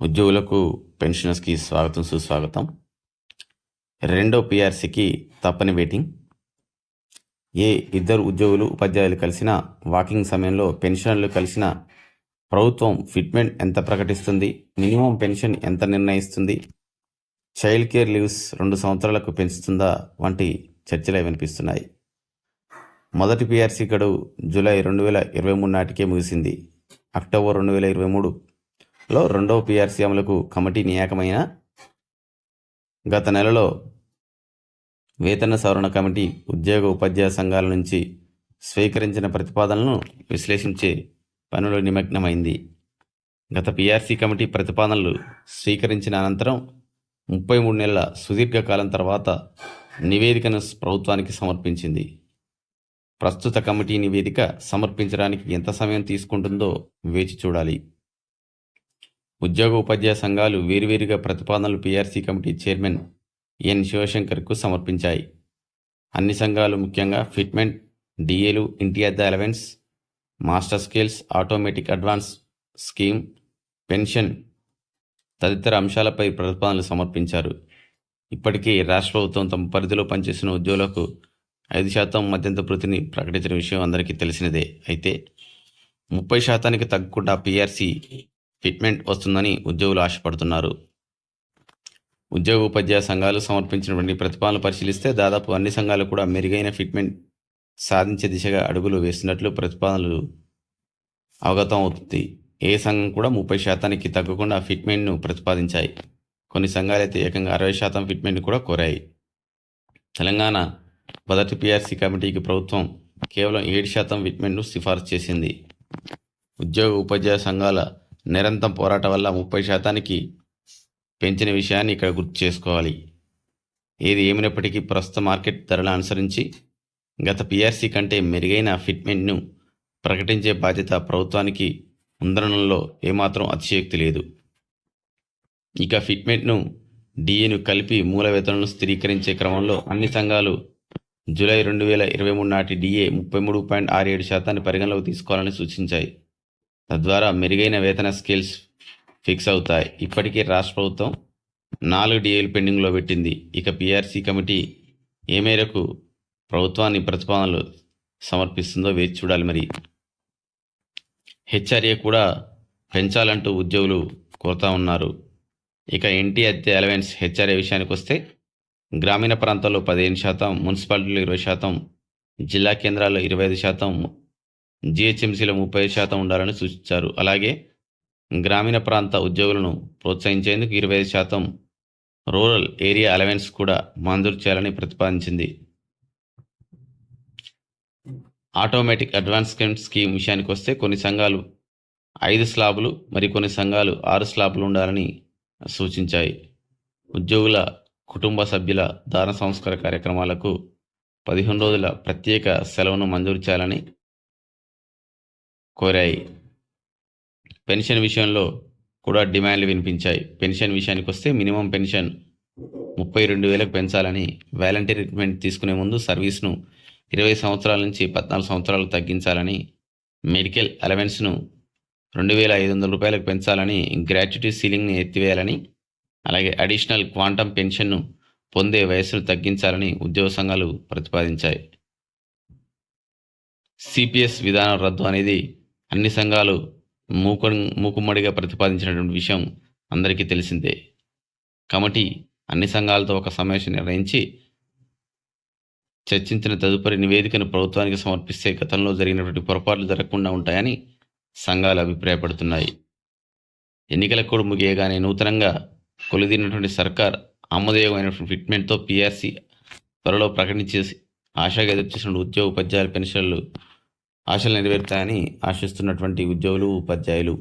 ఉద్యోగులకు పెన్షనర్స్కి స్వాగతం సుస్వాగతం. రెండో పిఆర్సీకి తప్పని వెయిటింగ్ ఏ ఇద్దరు ఉద్యోగులు ఉపాధ్యాయులు కలిసిన వాకింగ్ సమయంలో పెన్షనర్లు కలిసిన ప్రభుత్వం ఫిట్మెంట్ ఎంత ప్రకటిస్తుంది? మినిమం పెన్షన్ ఎంత నిర్ణయిస్తుంది? చైల్డ్ కేర్ లీవ్స్ రెండు సంవత్సరాలకు పెంచుతుందా? వంటి చర్చలే వినిపిస్తున్నాయి. మొదటి పిఆర్సీ గడువు జూలై రెండు వేల ఇరవై మూడు నాటికే ముగిసింది. అక్టోబర్ రెండు వేల ఇరవై మూడు లో రెండవ పిఆర్సీ అమలుకు కమిటీ నియామకమైన గత నెలలో వేతన సవరణ కమిటీ ఉద్యోగ ఉపాధ్యాయ సంఘాల నుంచి స్వీకరించిన ప్రతిపాదనలను విశ్లేషించే పనిలో నిమగ్నమైంది. గత పిఆర్సీ కమిటీ ప్రతిపాదనలు స్వీకరించిన అనంతరం ముప్పై మూడు నెలల సుదీర్ఘకాలం తర్వాత నివేదికను ప్రభుత్వానికి సమర్పించింది. ప్రస్తుత కమిటీ నివేదిక సమర్పించడానికి ఎంత సమయం తీసుకుంటుందో వేచి చూడాలి. ఉద్యోగ ఉపాధ్యాయ సంఘాలు వేర్వేరుగా ప్రతిపాదనలు పీఆర్సీ కమిటీ చైర్మన్ ఎన్ శివశంకర్కు సమర్పించాయి. అన్ని సంఘాలు ముఖ్యంగా ఫిట్మెంట్ డిఏలు ఇంటి అద్దె allowance master skills automatic advance scheme pension తదితర అంశాలపై ప్రతిపాదనలు సమర్పించారు. ఇప్పటికీ రాష్ట్ర ప్రభుత్వం తమ పరిధిలో పనిచేసిన ఉద్యోగులకు ఐదు శాతం మధ్యంత వృత్తిని ప్రకటించిన విషయం అందరికీ తెలిసినదే. అయితే ముప్పై శాతానికి తగ్గకుండా పీఆర్సీ ఫిట్మెంట్ వస్తుందని ఉద్యోగులు ఆశపడుతున్నారు. ఉద్యోగ ఉపాధ్యాయ సంఘాలు సమర్పించినటువంటి ప్రతిపాదనలు పరిశీలిస్తే దాదాపు అన్ని సంఘాలు కూడా మెరుగైన ఫిట్మెంట్ సాధించే దిశగా అడుగులు వేస్తున్నట్లు ప్రతిపాదనలు అవగతం అవుతుంది. ఏ సంఘం కూడా ముప్పై శాతానికి తగ్గకుండా ఫిట్మెంట్ను ప్రతిపాదించాయి. కొన్ని సంఘాలైతే ఏకంగా అరవై శాతం ఫిట్మెంట్ కూడా కోరాయి. తెలంగాణ మొదటి పిఆర్సీ కమిటీకి ప్రభుత్వం కేవలం ఏడు శాతం ఫిట్మెంట్ను సిఫార్సు చేసింది. ఉద్యోగ ఉపాధ్యాయ సంఘాల నిరంతరం పోరాటం వల్ల ముప్పై శాతానికి పెంచిన విషయాన్ని ఇక్కడ గుర్తు చేసుకోవాలి. ఏది ఏమైనప్పటికీ ప్రస్తుత మార్కెట్ ధరలు అనుసరించి గత పిఆర్సీ కంటే మెరుగైన ఫిట్మెంట్ను ప్రకటించే బాధ్యత ప్రభుత్వానికి ఉందనంలో ఏమాత్రం అతిశయోక్తి లేదు. ఇక ఫిట్మెంట్ను డిఏను కలిపి మూల వేతనాలను స్థిరీకరించే క్రమంలో అన్ని సంఘాలు జూలై రెండు వేల ఇరవై మూడు నాటి డిఏ ముప్పై మూడు పాయింట్ ఆరు ఏడు శాతాన్ని పరిగణలోకి తీసుకోవాలని సూచించాయి. తద్వారా మెరుగైన వేతన స్కేల్స్ ఫిక్స్ అవుతాయి. ఇప్పటికే రాష్ట్ర ప్రభుత్వం నాలుగు డిఏలు పెండింగ్లో పెట్టింది. ఇక పిఆర్సీ కమిటీ ఏ మేరకు ప్రభుత్వాన్ని ప్రతిపాదనలు సమర్పిస్తుందో వేచి చూడాలి మరి. హెచ్ఆర్ఏ కూడా పెంచాలంటూ ఉద్యోగులు కోరుతా ఉన్నారు. ఇక ఎన్టీ అద్దె అలవెన్స్ హెచ్ఆర్ఏ విషయానికి వస్తే గ్రామీణ ప్రాంతాల్లో పదిహేను శాతం మున్సిపాలిటీలు ఇరవై శాతం జిల్లా కేంద్రాల్లో ఇరవై ఐదు శాతం జిహెచ్ఎంసీలో ముప్పై శాతం ఉండాలని సూచించారు. అలాగే గ్రామీణ ప్రాంత ఉద్యోగులను ప్రోత్సహించేందుకు ఇరవై ఐదు శాతం రూరల్ ఏరియా అలవెన్స్ కూడా మంజూరు చేయాలని ప్రతిపాదించింది. ఆటోమేటిక్ అడ్వాన్స్మెంట్ స్కీమ్ విషయానికి వస్తే కొన్ని సంఘాలు ఐదు స్లాబులు మరికొన్ని సంఘాలు ఆరు స్లాబులు ఉండాలని సూచించాయి. ఉద్యోగుల కుటుంబ సభ్యుల దాన సంస్కార కార్యక్రమాలకు పదిహేను రోజుల ప్రత్యేక సెలవును మంజూరు చేయాలని కోరాయి. పెన్షన్ విషయంలో కూడా డిమాండ్లు వినిపించాయి. పెన్షన్ విషయానికి వస్తే మినిమం పెన్షన్ ముప్పై రెండు వేలకు పెంచాలని వాలంటీర్ రిక్రూట్మెంట్ తీసుకునే ముందు సర్వీస్ను ఇరవై సంవత్సరాల నుంచి పద్నాలుగు సంవత్సరాలు తగ్గించాలని మెడికల్ అలవెన్స్ను రెండు వేల ఐదు వందల రూపాయలకు పెంచాలని గ్రాట్యుటీ సీలింగ్ని ఎత్తివేయాలని అలాగే అడిషనల్ క్వాంటమ్ పెన్షన్ను పొందే వయస్సును తగ్గించాలని ఉద్యోగ సంఘాలు ప్రతిపాదించాయి. సిపిఎస్ విధానం రద్దు అనేది అన్ని సంఘాలు మూకు మూకుమ్మడిగా ప్రతిపాదించినటువంటి విషయం అందరికీ తెలిసిందే. కమిటీ అన్ని సంఘాలతో ఒక సమావేశం నిర్వహించి చర్చించిన తదుపరి నివేదికను ప్రభుత్వానికి సమర్పిస్తే గతంలో జరిగినటువంటి పొరపాట్లు జరగకుండా ఉంటాయని సంఘాలు అభిప్రాయపడుతున్నాయి. ఎన్నికల కూడా ముగియగానే నూతనంగా కొలిదినటువంటి సర్కార్ ఆమోదయోగమైనటువంటి ఫిట్మెంట్తో పీఆర్సీ త్వరలో ప్రకటించేసి ఆశగా ఎదురుచూసిన ఉద్యోగ ఉపాధ్యాయుల పెన్షన్లు ఆశలు నెరవేరుతాయని ఆశిస్తున్నటువంటి ఉద్యోగులు ఉపాధ్యాయులు